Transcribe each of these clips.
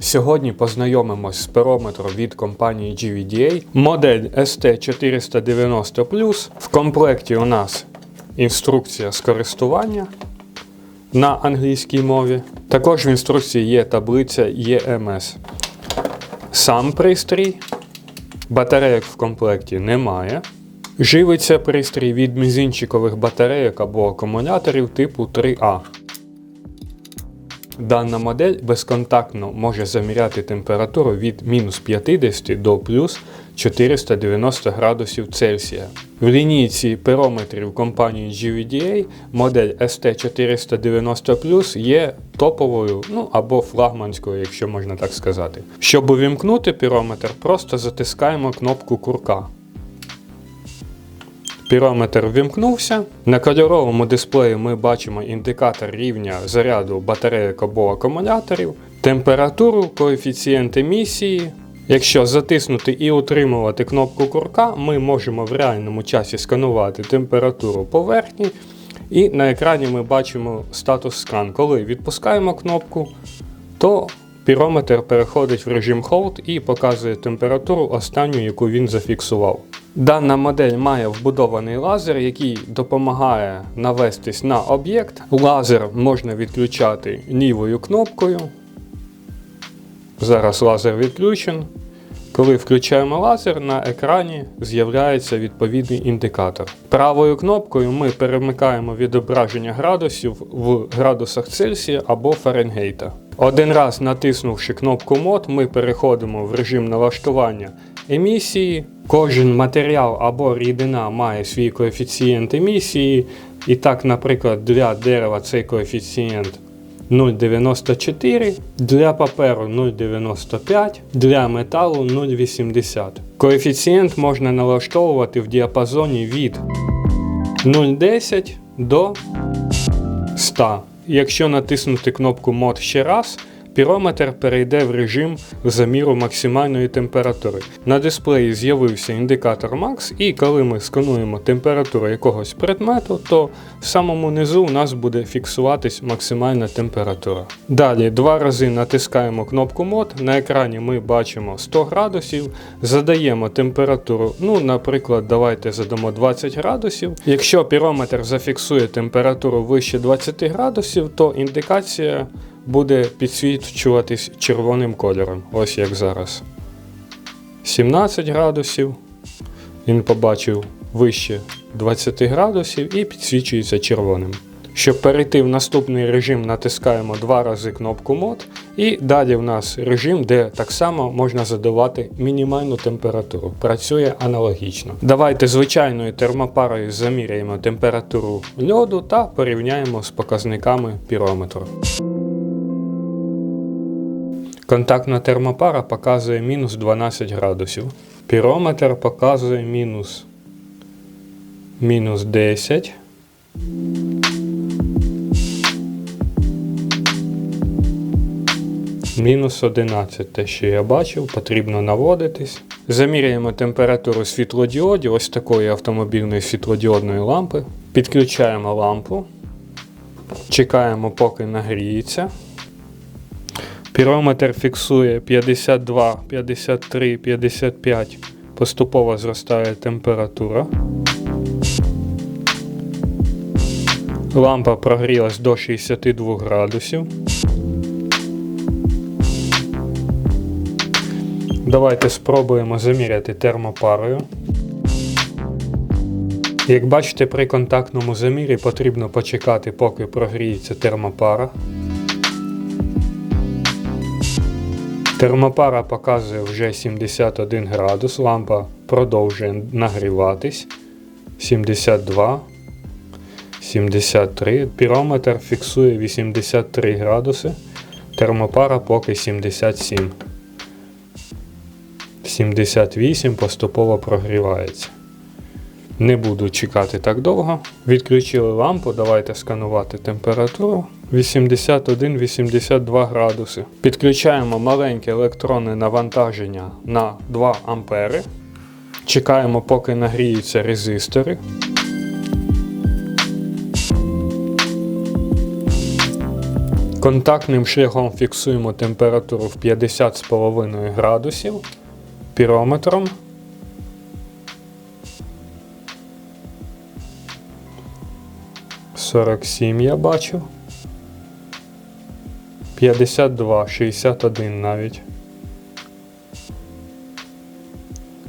Сьогодні познайомимось з перометром від компанії GVDA, модель ST490 В комплекті у нас інструкція з користування на англійській мові. Також в інструкції є таблиця EMS. Сам пристрій, батарейок в комплекті немає. Живиться пристрій від мізинчикових батарейок або акумуляторів типу 3А. Дана модель безконтактно може заміряти температуру від мінус 50 до плюс 490 градусів Цельсія. В лінійці перометрів компанії GVDA модель ST490 є топовою, ну або флагманською, якщо можна так сказати. Щоб увімкнути пірометр, просто затискаємо кнопку курка. Пірометр ввімкнувся. На кольоровому дисплеї ми бачимо індикатор рівня заряду батарейок або акумуляторів, температуру, коефіцієнт емісії. Якщо затиснути і утримувати кнопку курка, ми можемо в реальному часі сканувати температуру поверхні. І на екрані ми бачимо статус скан. Коли відпускаємо кнопку, то пірометр переходить в режим Hold і показує температуру останню, яку він зафіксував. Дана модель має вбудований лазер, який допомагає навестись на об'єкт. Лазер можна відключати лівою кнопкою. Зараз лазер відключен. Коли включаємо лазер, на екрані з'являється відповідний індикатор. Правою кнопкою ми перемикаємо відображення градусів в градусах Цельсія або Фаренгейта. Один раз натиснувши кнопку мод, ми переходимо в режим налаштування емісії. Кожен матеріал або рідина має свій коефіцієнт емісії. І так, наприклад, для дерева цей коефіцієнт 0,94, для паперу 0,95, для металу 0,80. Коефіцієнт можна налаштовувати в діапазоні від 0,10 до 100. Якщо натиснути кнопку мод ще раз, пірометр перейде в режим заміру максимальної температури. На дисплеї з'явився індикатор Max, і коли ми скануємо температуру якогось предмету, то в самому низу у нас буде фіксуватись максимальна температура. Далі два рази натискаємо кнопку мод. На екрані ми бачимо 100 градусів, задаємо температуру. Ну, наприклад, давайте задамо 20 градусів. Якщо пірометр зафіксує температуру вище 20 градусів, то індикація буде підсвічуватись червоним кольором, ось як зараз. 17 градусів. Він побачив вище 20 градусів і підсвічується червоним. Щоб перейти в наступний режим, натискаємо два рази кнопку мод, і далі в нас режим, де так само можна задавати мінімальну температуру. Працює аналогічно. Давайте звичайною термопарою заміряємо температуру льоду та порівняємо з показниками пірометру. Контактна термопара показує мінус 12 градусів. Пірометр показує мінус, мінус 10. Мінус 11, те, що я бачив, потрібно наводитись. Заміряємо температуру світлодіодів, ось такої автомобільної світлодіодної лампи. Підключаємо лампу. Чекаємо, поки нагріється. Пірометр фіксує 52, 53, 55. Поступово зростає температура. Лампа прогрілась до 62 градусів. Давайте спробуємо заміряти термопарою. Як бачите, при контактному замірі потрібно почекати, поки прогріється термопара. Термопара показує вже 71 градус, лампа продовжує нагріватись. 72, 73. Пірометр фіксує 83 градуси. Термопара поки 77. 78 поступово прогрівається. Не буду чекати так довго. Відключили лампу, давайте сканувати температуру. 81-82 градуси. Підключаємо маленьке електронне навантаження на 2 ампери. Чекаємо, поки нагріються резистори. Контактним шляхом фіксуємо температуру в 50,5 градусів пірометром. Сорок сім я бачу. 52, 61 навіть.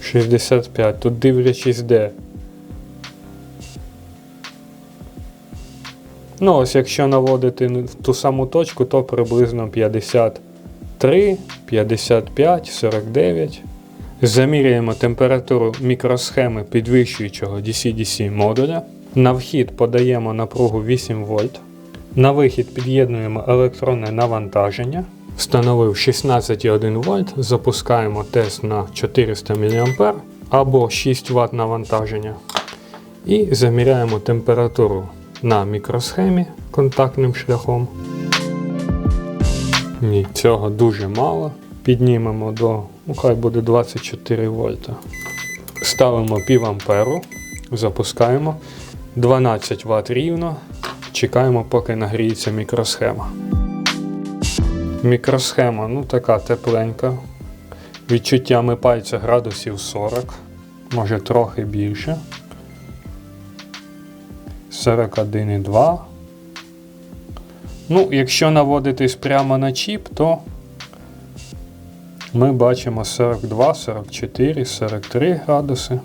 65. Тут дивлячись де. Ну, ось якщо наводити в ту саму точку, то приблизно 53, 55, 49. Заміряємо температуру мікросхеми підвищуючого DC-DC модуля. На вхід подаємо напругу 8 вольт. На вихід під'єднуємо електронне навантаження. Встановив 16,1 вольт, запускаємо тест на 400 мА або 6 Вт навантаження. І заміряємо температуру на мікросхемі контактним шляхом. Ні, цього дуже мало. Піднімемо до, ну хай буде 24 вольта. Ставимо пів амперу, запускаємо 12 Вт рівно. Чекаємо, поки нагріється мікросхема. Мікросхема, ну така тепленька. Відчуттями пальця градусів 40, може трохи більше. 41,2. Ну, якщо наводитись прямо на чіп, то ми бачимо 42, 44, 43 градуси.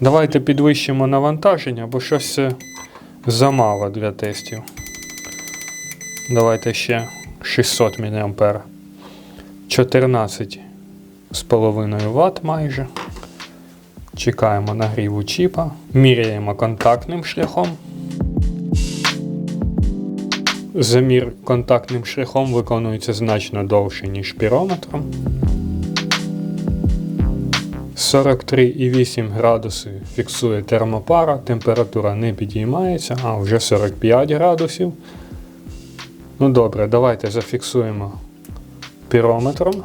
Давайте підвищимо навантаження, бо щось замало для тестів. Давайте ще 600 мА. 14,5 Вт майже. Чекаємо нагріву чіпа. Міряємо контактним шляхом. Замір контактним шляхом виконується значно довше, ніж пірометром. 43,8 градуси фіксує термопара, температура не підіймається, а вже 45 градусів. Ну добре, давайте зафіксуємо пірометром.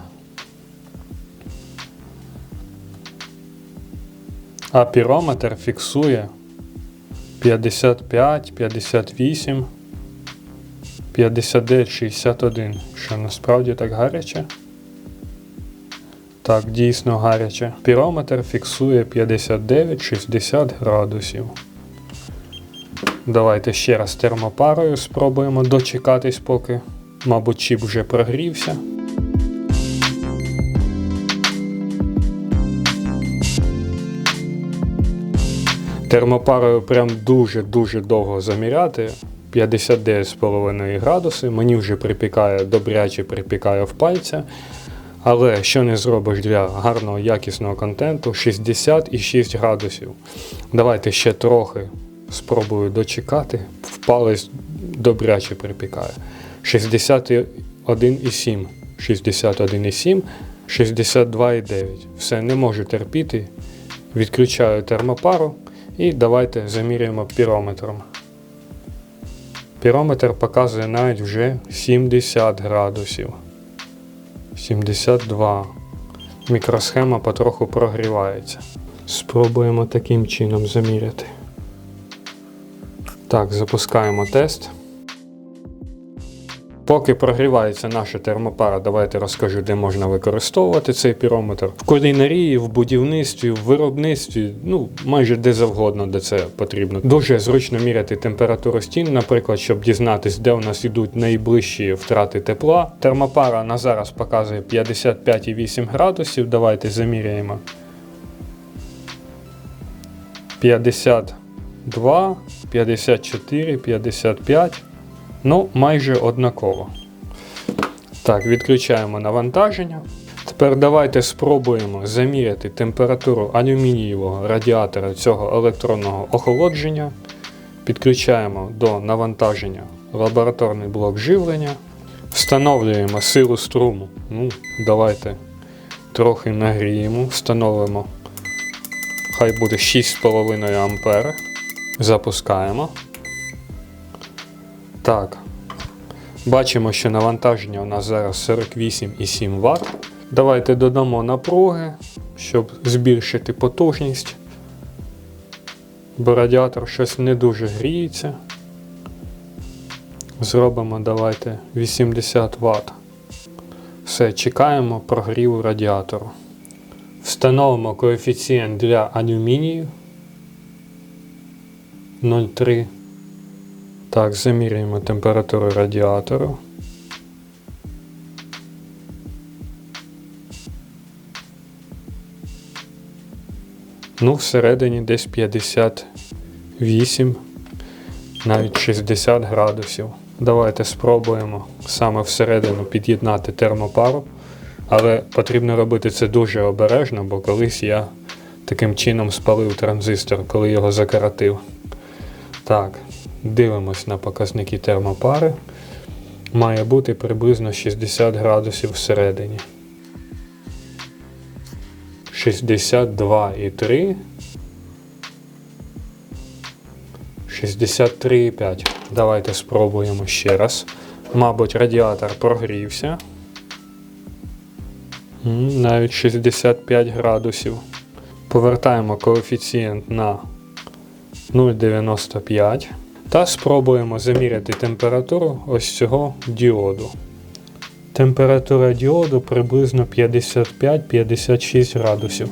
А пірометр фіксує 55, 58, 59, 61. Що насправді так гаряче? Так, дійсно гаряче. Пірометр фіксує 59-60 градусів. Давайте ще раз термопарою спробуємо дочекатись, поки, мабуть, чіп вже прогрівся. Термопарою прям дуже-дуже довго заміряти. 59,5 градуси. Мені вже припікає, добряче припікає в пальця. Але що не зробиш для гарного якісного контенту 66 градусів. Давайте ще трохи спробую дочекати. В палець добряче припікає. 61,7, 61,7, 62,9. Все, не можу терпіти. Відключаю термопару і давайте заміряємо пірометром. Пірометр показує навіть вже 70 градусів. 72. Мікросхема потроху прогрівається. Спробуємо таким чином заміряти. Так, запускаємо тест. Поки прогрівається наша термопара, давайте розкажу, де можна використовувати цей пірометр. В кулінарії, в будівництві, в виробництві, ну майже де завгодно, де це потрібно. Дуже зручно міряти температуру стін, наприклад, щоб дізнатись, де у нас йдуть найближчі втрати тепла. Термопара на зараз показує 55,8 градусів. Давайте заміряємо. 52, 54, 55. Ну, майже однаково. Так, відключаємо навантаження. Тепер давайте спробуємо заміряти температуру алюмінієвого радіатора цього електронного охолодження. Підключаємо до навантаження лабораторний блок живлення. Встановлюємо силу струму. Ну, Давайте трохи нагріємо, встановимо. Хай буде 6,5 А. Запускаємо. Так. Бачимо, що навантаження у нас зараз 48,7 Вт. Давайте додамо напруги, щоб збільшити потужність. Бо радіатор щось не дуже гріється. Зробимо давайте 80 Вт. Все, чекаємо прогріву радіатору. Встановимо коефіцієнт для алюмінію 0,3. Так, заміряємо температуру радіатору. Ну, всередині десь 58, навіть 60 градусів. Давайте спробуємо саме всередину під'єднати термопару. Але потрібно робити це дуже обережно, бо колись я таким чином спалив транзистор, коли його закоротив. Так, дивимось на показники термопари. Має бути приблизно 60 градусів всередині. 62,3. 63,5. Давайте спробуємо ще раз. Мабуть, радіатор прогрівся. Навіть 65 градусів. Повертаємо коефіцієнт на 0,95 та спробуємо заміряти температуру ось цього діоду. Температура діоду приблизно 55-56 градусів.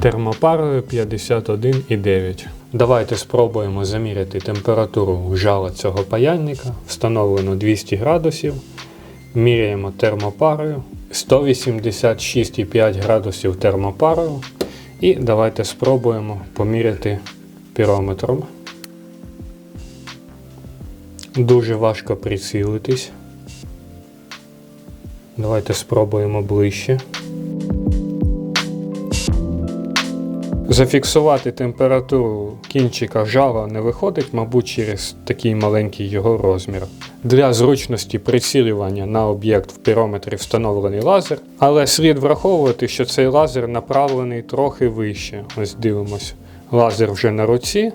Термопарою 51,9. Давайте спробуємо заміряти температуру жала цього паяльника. Встановлено 200 градусів. Міряємо термопарою 186,5 градусів термопарою. І давайте спробуємо поміряти пірометром. Дуже важко прицілитись. Давайте спробуємо ближче. Зафіксувати температуру кінчика жала не виходить, мабуть, через такий маленький його розмір. Для зручності прицілювання на об'єкт в пірометрі встановлений лазер, але слід враховувати, що цей лазер направлений трохи вище. Ось дивимось. Лазер вже на руці.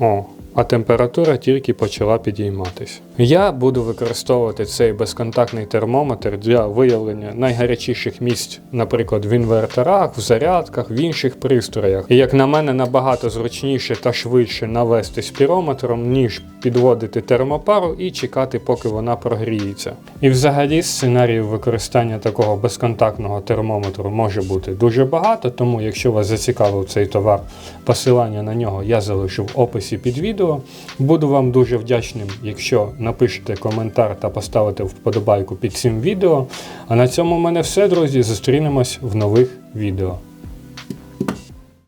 О, а температура тільки почала підійматись. Я буду використовувати цей безконтактний термометр для виявлення найгарячіших місць, наприклад, в інверторах, в зарядках, в інших пристроях. І як на мене, набагато зручніше та швидше навести спірометром, ніж підводити термопару і чекати, поки вона прогріється. І взагалі сценаріїв використання такого безконтактного термометру може бути дуже багато, тому якщо вас зацікавив цей товар, посилання на нього я залишу в описі під відео. Буду вам дуже вдячним, якщо напишете коментар та поставите вподобайку під цим відео. А на цьому в мене все, друзі. Зустрінемось в нових відео.